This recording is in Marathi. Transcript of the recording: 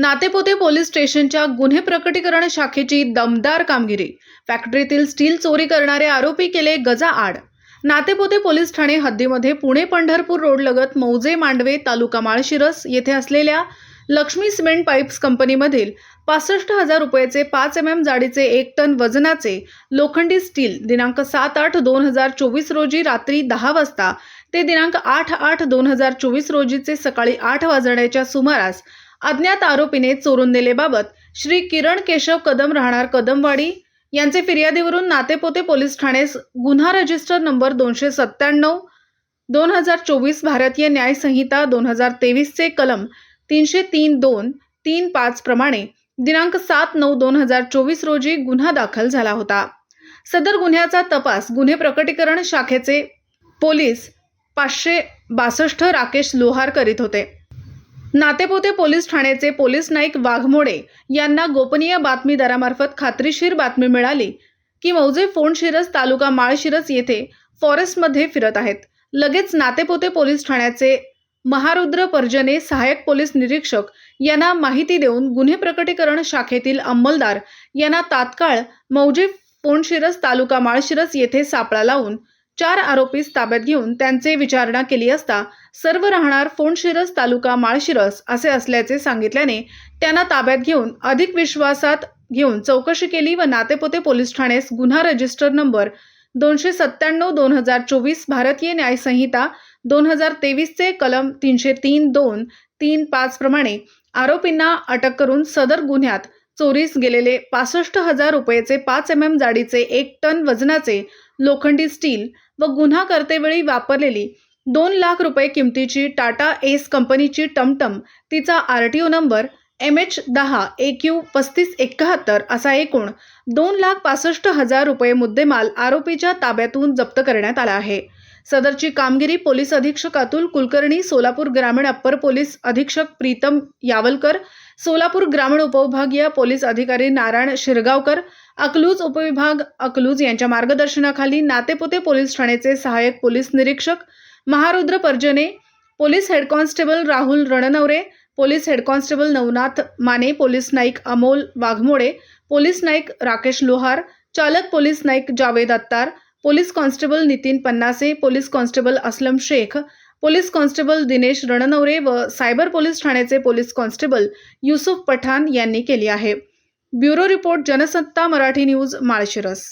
नातेपोते पोलीस स्टेशनच्या गुन्हे प्रकटीकरण शाखेची दमदार कामगिरी. फॅक्टरीतील स्टील चोरी करणारे आरोपी केले गजा आड. नातेपोते पोलीस ठाणे हद्दीमध्ये पुणे पंढरपूर रोडलगत मौजे मांडवे तालुका माळशिरस येथे असलेल्या लक्ष्मी सिमेंट पाईप्स कंपनीमधील पासष्ट हजार रुपयाचे पाच एम एम जाडीचे एक टन वजनाचे लोखंडी स्टील दिनांक सात आठ दोन हजार चोवीस रोजी रात्री दहा वाजता ते दिनांक आठ आठ दोन हजार चोवीस रोजीचे सकाळी आठ वाजण्याच्या सुमारास अज्ञात आरोपीने चोरून नेलेबाबत श्री किरण केशव कदम राहणार कदमवाडी यांचे फिर्यादीवरून नातेपोते पोलीस ठाणेस गुन्हा रजिस्टर नंबर दोनशे सत्त्याण्णव दोन हजार चोवीस भारतीय न्याय संहिता दोन हजार तेवीसचे कलम तीनशे तीन दोन तीन पाच प्रमाणे दिनांक सात नऊ दोन हजार चोवीस रोजी गुन्हा दाखल झाला होता. सदर गुन्ह्याचा तपास गुन्हे प्रकटीकरण शाखेचे पोलीस पाचशे बासष्ट राकेश लोहार करीत होते. नातेपोते पोलीस ठाण्याचे पोलीस नाईक वाघमोडे यांना गोपनीय बातमीदारामार्फत खात्रीशीर बातमी मिळाली की मौजे फोंडशिरस तालुका माळशिरस येथे फॉरेस्टमध्ये फिरत आहेत. लगेच नातेपोते पोलीस ठाण्याचे महारुद्र पर्जने सहाय्यक पोलीस निरीक्षक यांना माहिती देऊन गुन्हे प्रकटीकरण शाखेतील अंमलदार यांना तात्काळ मौजे फोंडशिरस तालुका माळशिरस येथे सापळा लावून चार आरोपीस ताब्यात घेऊन त्यांचे विचारणा केली असता सर्व राहणार फोंडशिरस तालुका माळशिरस असे असल्याचे सांगितल्याने त्यांना ताब्यात घेऊन अधिक विश्वासात घेऊन चौकशी केली व नातेपोते पोलीस ठाण्यास गुन्हा रजिस्टर नंबर दोनशे सत्त्याण्णव दोन हजार चोवीस भारतीय न्यायसंहिता दोन हजार तेवीसचे कलम तीनशे तीन दोन तीन पाच प्रमाणे आरोपींना अटक करून सदर गुन्ह्यात चोरीस गेलेले पासष्ट हजार रुपयेचे पाच एम एम जाडीचे एक टन वजनाचे लोखंडी स्टील व गुन्हा करतेवेळी वापरलेली दोन लाख रुपये किमतीची टाटा एस कंपनीची टमटम तिचा R T O number M H दहा ए क्यू पस्तीस एकाहत्तर असा एकूण दोन लाख पासष्ट हजार रुपये मुद्देमाल आरोपीच्या ताब्यातून जप्त करण्यात आला आहे. सदरची कामगिरी पोलीस अधीक्षक अतुल कुलकर्णी सोलापूर ग्रामीण अप्पर पोलीस अधीक्षक प्रीतम यावलकर सोलापूर ग्रामीण उपविभागीय पोलीस अधिकारी नारायण शिरगावकर अकलूज उपविभाग अकलूज यांच्या मार्गदर्शनाखाली नातेपोते पोलीस ठाण्याचे सहाय्यक पोलीस निरीक्षक Maharudra Parjane police head constable Rahul Ranaware police head constable Navnath Mane police Naik Amol Waghmode police Naik Rakesh Lohar चालक police Naik Javed Attar police constable Nitin Pannase police constable Aslam Shaikh police constable Dinesh Ranaware व सायबर पोलीस ठाण्याचे पोलीस कॉन्स्टेबल युसुफ पठाण यांनी केली आहे. Bureau report Jansatta Marathi news Malshiras.